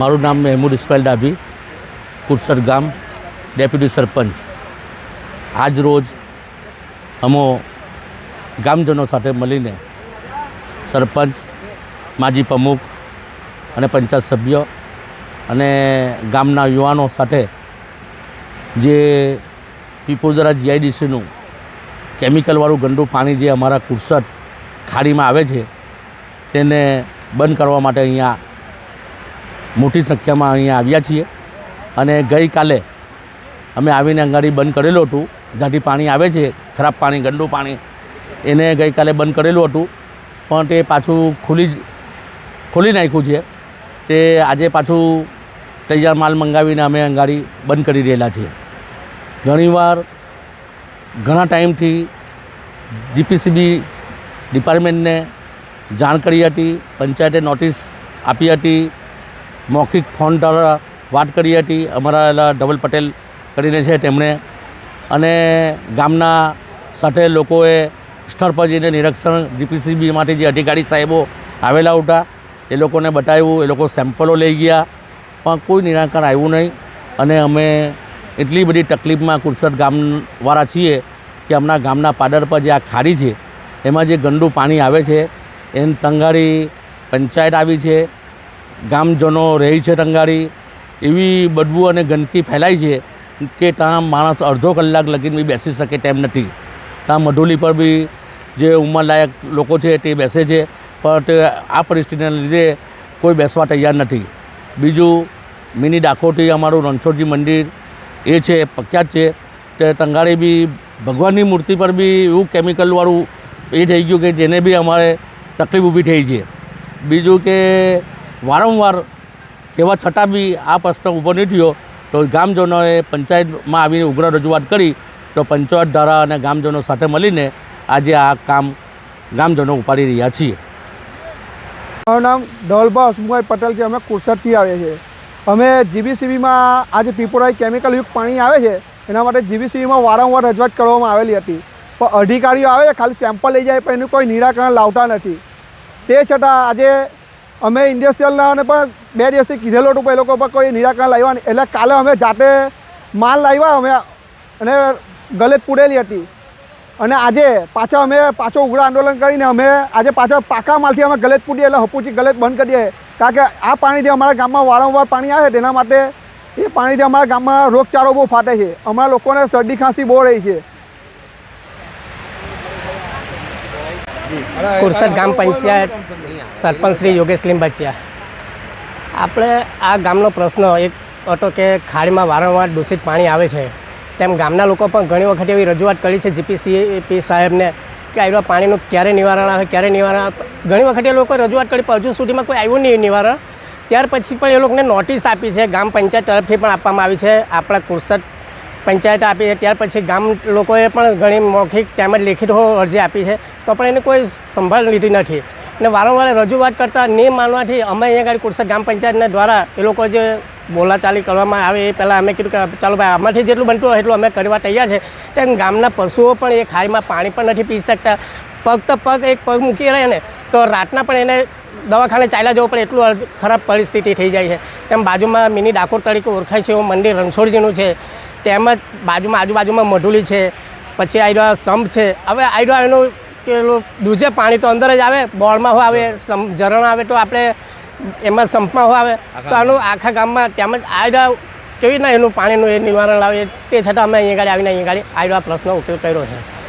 મારું નામ મહેમૂદ ઇસ્માઇલ ડાભી કુરસદ ગામ, ડેપ્યુટી સરપંચ. આજ રોજ અમો ગામજનો સાથે મળીને સરપંચ, માજી પ્રમુખ અને પંચાયત સભ્ય અને ગામના યુવાનો સાથે જે પીપોદરા જીઆઈડીસીનું કેમિકલવાળું ગંદુ પાણી જે અમારા કુરસદ ખાડીમાં આવે છે, તેને બંધ કરવા માટે અહીંયા મોટી સંખ્યામાં અહીંયા આવ્યા છીએ. અને ગઈકાલે અમે આવીને અંગાડી બંધ કરેલું હતું. જ્યાંથી પાણી આવે છે, ખરાબ પાણી, ગંદુ પાણી, એને ગઈકાલે બંધ કરેલું હતું. પણ તે પાછું ખુલી ખોલી નાખ્યું છે. તે આજે પાછું તૈયાર માલ મંગાવીને અમે અંગાડી બંધ કરી રહેલા છીએ. ઘણીવાર ઘણા ટાઈમથી જીપીસીબી ડિપાર્ટમેન્ટને જાણ કરી હતી, પંચાયતે નોટિસ આપી હતી મૌખિક ફોન દ્વારા વાત કરી હતી. અમારા એલા ડબલ પટેલ કરીને છે તેમણે. અને ગામના સાથે લોકોએ સ્થળ પર જઈને નિરીક્ષણ જીપીસીબીમાંથી જે અધિકારી સાહેબો આવેલા હતા એ લોકોને બતાવ્યું. એ લોકો સેમ્પલો લઈ ગયા. પણ કોઈ નિરાકરણ આવ્યું નહીં. અને અમે એટલી બધી તકલીફમાં કુરસદ ગામવાળા છીએ કે હમણાં ગામના પાદર પર જે આ ખાડી છે, એમાં જે ગંદુ પાણી આવે છે, એને તંગારી પંચાયત આવી છે ગામજનો રહે છે ટંગાળી એવી બદબુ અને ગંદકી ફેલાય છે કે ત્યાં માણસ અડધો કલાક લગીને બી બેસી શકે તેમ નથી. ત્યાં મઢુલી પર બી જે ઉંમરલાયક લોકો છે તે બેસે છે, પણ તે આ પરિસ્થિતિને લીધે કોઈ બેસવા તૈયાર નથી. બીજું, મિની ડાકોટી અમારું રણછોડજી મંદિર એ છે, પ્રખ્યાત છે. તે ટંગાળી બી ભગવાનની મૂર્તિ પર બી એવું કેમિકલવાળું એ થઈ ગયું કે જેને બી અમારે તકલીફ ઊભી થઈ છે. બીજું કે વારંવાર કહેવા છતાં બી આ પ્રશ્ન ઊભો નહીં થયો, તો ગામજનોએ પંચાયતમાં આવીને ઉગ્ર રજૂઆત કરી, તો પંચાયત ધારા અને ગામજનો સાથે મળીને આજે આ કામ ગામજનો ઉપાડી રહ્યા છીએ. મારું નામ ધવલભા હસમુભાઈ પટેલ છે, અમે કુરસદથી આવીએ છીએ. અમે જીબીસીબીમાં આજે પીપોરાઈ કેમિકલયુક્ત પાણી આવે છે, એના માટે જીબીસીબીમાં વારંવાર રજૂઆત કરવામાં આવેલી હતી. પણ અધિકારીઓ આવે છે, ખાલી સેમ્પલ લઈ જાય, પણ એનું કોઈ નિરાકરણ લાવતા નથી. તે છતાં આજે અમે ઇન્ડસ્ટ્રીયલને પણ બે દિવસથી કીધેલો હતું એ લોકો પર કોઈ નિરાકરણ લાવ્યા એટલે કાલે અમે જાતે માલ લાવ્યા અમે અને ગલેત પૂરેલી હતી. અને આજે પાછા અમે પાછો ઉગ્ર આંદોલન કરીને અમે આજે પાછા પાકા માલથી અમે ગલેત પૂટીએ એટલે હપુચી ગલેત બંધ કરીએ કારણ કે આ પાણીથી અમારા ગામમાં વારંવાર પાણી આવે તેના માટે એ પાણીથી અમારા ગામમાં રોગચાળો બહુ ફાટે છે. અમારા લોકોને શરદી ખાંસી બહુ રહી છે. કુરસદ ગામ પંચાયત સરપંચ શ્રી યોગેશ લીંબાચિયા. આપણે આ ગામનો પ્રશ્ન એક હતો કે ખાડીમાં વારંવાર દૂષિત પાણી આવે છે. તેમ ગામના લોકો પણ ઘણી વખત એવી રજૂઆત કરી છે જીપીસી પી સાહેબને કે આવ્યા પાણીનું ક્યારે નિવારણ આવે, ક્યારે નિવારણ ઘણી વખત એ લોકો રજૂઆત કરી, પણ હજુ સુધીમાં કોઈ આવ્યું નહીં નિવારણ. ત્યાર પછી પણ એ લોકોને નોટિસ આપી છે, ગામ પંચાયત તરફથી પણ આપવામાં આવી છે. આપણા કુરસદ પંચાયત આપી છે, ત્યાર પછી ગામ લોકોએ પણ ઘણી મૌખિક તેમજ લેખિત અરજી આપી છે. તો પણ એની કોઈ સંભાળ લીધી નથી. અને વારંવાર રજૂઆત કરતાં નહીં માનવાથી અમે અહીંયા આગળ કુરસદ ગામ પંચાયતના દ્વારા એ લોકો જે બોલાચાલી કરવામાં આવે એ પહેલાં અમે કીધું કે, ચાલો ભાઈ, આમાંથી જેટલું બનતું હોય એટલું અમે કરવા તૈયાર છે. તેમ ગામના પશુઓ પણ એ ખાઈમાં પાણી પણ નથી પી શકતા. પગ તો પગ, એક પગ મૂકી રહે ને, તો રાતના પણ એને દવાખાને ચાલ્યા જવું પડે એટલું ખરાબ પરિસ્થિતિ થઈ જાય છે. તેમ બાજુમાં મિની ડાકોર તરીકે ઓળખાય છે, એવું મંદિર રણછોડજીનું છે. તેમજ બાજુમાં આજુબાજુમાં મઢુલી છે પછી આયરો સંપ છે. હવે આયરો એનું પેલું દૂજે પાણી તો અંદર જ આવે બોળમાં હો આવે ઝરણ આવે તો આપણે એમાં સંપમાં હો આવે. તો આનું આખા ગામમાં તેમજ આયરા કેવી રીતના એનું પાણીનું એ નિવારણ લાવે તે છતાં અમે અહીંયા ગાડી આવીને અહીંયા ગાડી આયરો આ પ્રશ્ન ઉકેલ કર્યો છે.